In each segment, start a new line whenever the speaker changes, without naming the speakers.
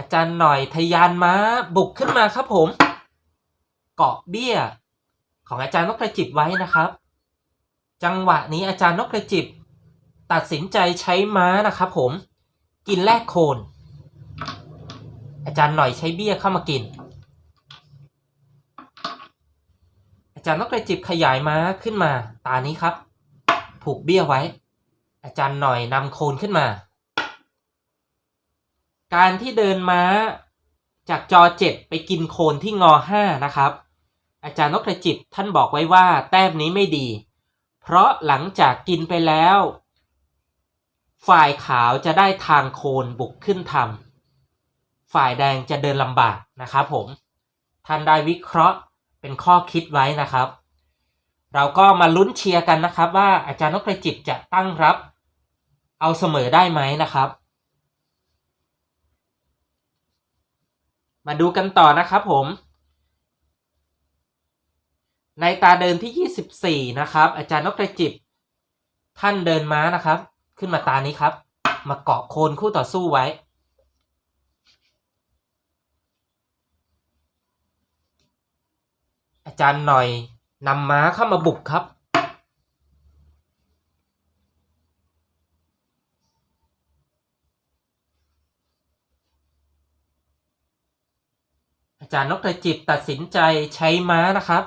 อาจารย์หน่อยทะยานม้าบุกขึ้นมาครับผม เกาะเบี้ย ของอาจารย์นกกระจิบไว้นะครับ จังหวะนี้อาจารย์นกกระจิบ ตัดสินใจใช้ม้านะครับผม กินแลกโคน อาจารย์หน่อยใช้เบี้ยเข้ามากิน อาจารย์นกกระจิบขยายม้าขึ้นมา ตานี้ครับ ผูกเบี้ยไว้ อาจารย์หน่อยนำโคนขึ้นมา การที่เดินม้าจากจอเจ็ดไปกินโคนที่งอห้านะครับ อาจารย์นกกระจิบท่านบอกไว้ว่าแต้มนี้ไม่ดี เพราะหลังจากกินไปแล้ว ฝ่ายขาวจะได้ทางโคนบุกขึ้นทำฝ่ายแดงจะเดินลำบากนะครับผม ท่านได้วิเคราะห์เป็นข้อคิดไว้นะครับ เราก็มาลุ้นเชียร์กันนะครับว่าอาจารย์นกกระจิบจะตั้งรับ เอาเสมอได้ไหมนะครับ มาดูกันต่อนะครับผม ในตาเดินที่ 24 นะครับ อาจารย์นกกระจิบ ท่านเดินม้านะครับ ขึ้นมาตานี้ครับ มาเกาะโคนคู่ต่อสู้ไว้ อาจารย์หน่อยนำม้าเข้ามาบุกครับ จารย์นกกระจิบตัดสินใจใช้ม้านะครับ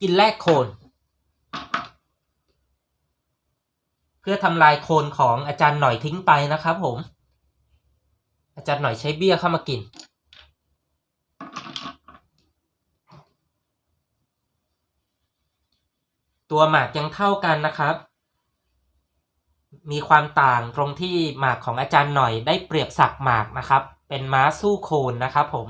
กินแลกโคน เพื่อทำลายโคนของอาจารย์หน่อยทิ้งไปนะครับผม อาจารย์หน่อยใช้เบี้ยเข้ามากิน ตัวหมากยังเท่ากันนะครับ มีความต่างตรงที่หมากของอาจารย์หน่อยได้เปรียบสักหมากนะครับ เป็นม้าสู้โคนนะครับผม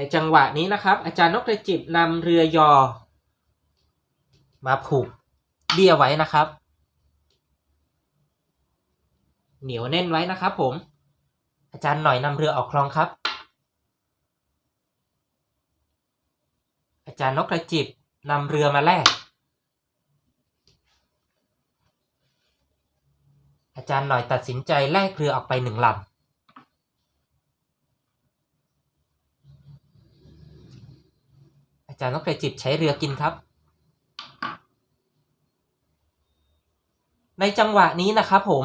ในจังหวะนี้นะครับ อาจารย์นกกระจิบนำเรือยอ มาผูกเบี้ยไว้นะครับ เหนียวแน่นไว้นะครับผม อาจารย์หน่อยนำเรือออกคลองครับ อาจารย์นกกระจิบนำเรือมาแลกอาจารย์หน่อยตัดสินใจแลกเรือออกไปหนึ่งลำ อา จารย์นกกระจิบใช้เรือกินครับ ในจังหวะนี้นะครับผม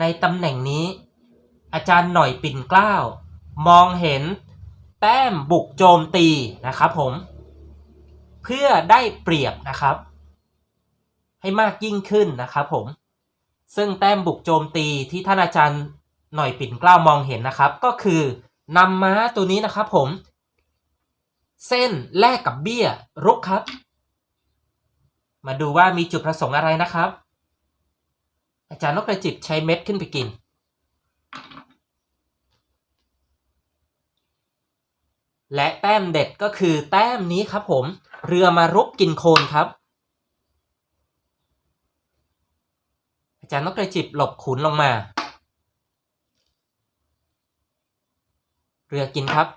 ในตำแหน่งนี้ อาจารย์หน่อยปิ่นเกล้า มองเห็นแต้มบุกโจมตีนะครับผม เพื่อได้เปรียบนะครับ ให้มากยิ่งขึ้นนะครับผม ซึ่งแต้มบุกโจมตีที่ท่านอาจารย์หน่อยปิ่นเกล้ามองเห็นนะครับ ก็คือนำม้าตัวนี้นะครับผม เส้นแลกกับเบี้ยรุกครับ มาดูว่ามีจุดประสงค์อะไรนะครับ อาจารย์นกกระจิบใช้เม็ดขึ้นไปกิน และแต้มเด็ดก็คือแต้มนี้ครับผม เรือมารุกกินโคนครับ อาจารย์นกกระจิบหลบขุนลงมา เรือกินครับ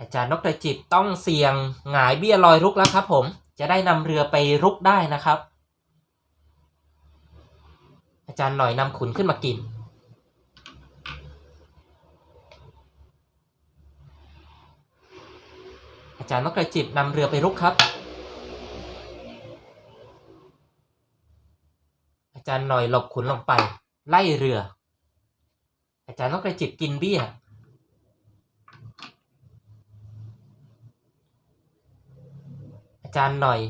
อา จารย์นกกระจิบต้องเสี่ยงหงายเบี้ยลอยรุกแล้วครับผมจะได้นำเรือไปรุกได้นะครับ อาจารย์หน่อยนำขุนขึ้นมากิน อาจารย์นกกระจิบนำเรือไปรุกครับ อาจารย์หน่อยหลบขุนลงไป ไล่เรือ อาจารย์นกกระจิบกินเบี้ย อา จารย์หน่อย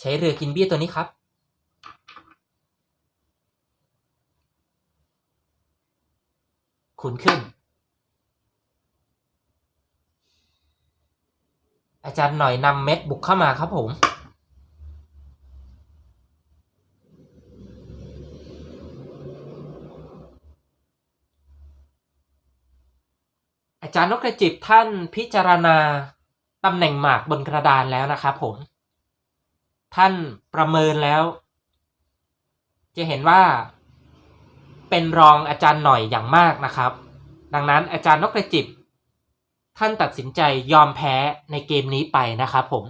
ใช้เรือกินเบี้ยตัวนี้ครับขุนขึ้น อาจารย์หน่อยนำเม็ดบุกเข้ามาครับผมอาจารย์นกกระจิบท่านพิจารณาตำแหน่งหมากบนกระดานแล้วนะครับผม ท่านประเมินแล้ว จะเห็นว่า เป็นรองอาจารย์หน่อยอย่างมากนะครับ ดังนั้นอาจารย์นกกระจิบ ท่านตัดสินใจยอมแพ้ในเกมนี้ไปนะครับผม